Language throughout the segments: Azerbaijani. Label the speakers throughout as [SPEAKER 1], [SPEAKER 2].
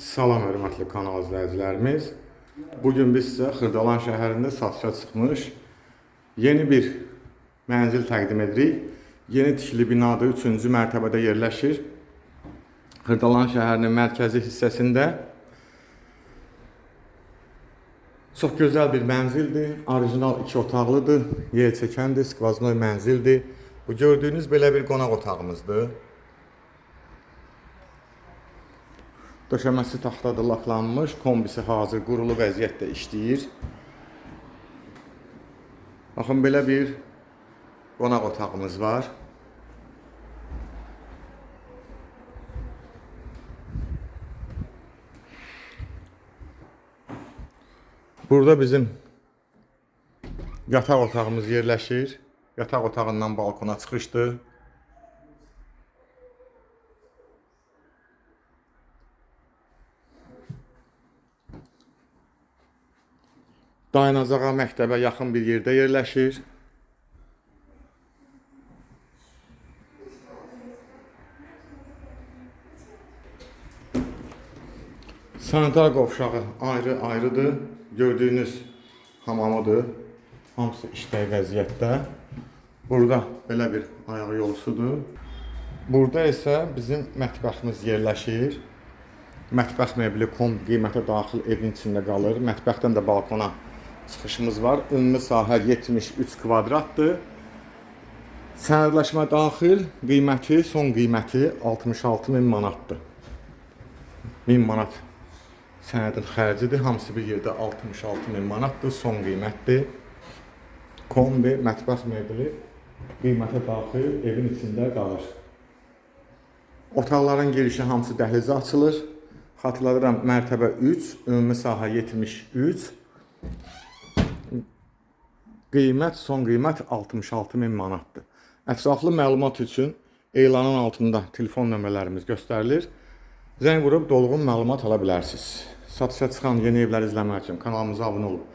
[SPEAKER 1] Salam hörmətli kanal izləyicilərimiz. Bu gün biz sizə Xırdalan şəhərində satışa çıxmış yeni bir mənzil təqdim edirik. Yeni tikili binada 3-cü mərtəbədə yerləşir. Xırdalan şəhərinin mərkəzi hissəsində çox gözəl bir mənzildir. Orijinal 2 otaqlıdır. Yer çəkəndir, skvaznoy mənzildir. Bu gördüyünüz belə bir qonaq otağımızdır. Döşəməsi taxtadır, laklanmış, kombisi hazır, qurulu vəziyyətdə işləyir. Baxın belə bir qonaq otağımız var. Burada bizim yataq otağımız yerləşir. Yataq otağından balkona çıxışdır. Dayanacağa məktəbə yaxın bir yerdə yerləşir. Sanitar qovşağı ayrı-ayrıdır. Gördüyünüz hamamıdır. Hamısı işləy vəziyyətdə. Burada belə bir ayaq yolusudur. Burada isə bizim mətbəximiz yerləşir. Mətbəx mebeli kombi qiymətə daxil evin içində qalır. Mətbəxdən də balkona çıxışımız var. Ümumi sahə 73 kvadratdır. Sənədləşmə daxil qiyməti, son qiyməti 66 min manatdır. 1000 manat sənədin xərcidir. Hamısı bir yerdə 66 min manatdır. Son qiymətdir. Kombi, mətbəx mebeli qiymətə daxil evin içində qalır. Otaqların girişi hamısı dəhlizə açılır. Xatırladıram, mərtəbə 3, ümumi sahə 73. Qiymət, son qiymət 66 min manatdır. Ətraflı məlumat üçün elanın altında telefon nömrələrimiz göstərilir. Zəng vurub dolğun məlumat ala bilərsiniz. Satışa çıxan yeni evləri izləmək üçün kanalımıza abunə olub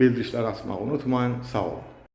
[SPEAKER 1] bildirişləri açmağı unutmayın. Sağ olun.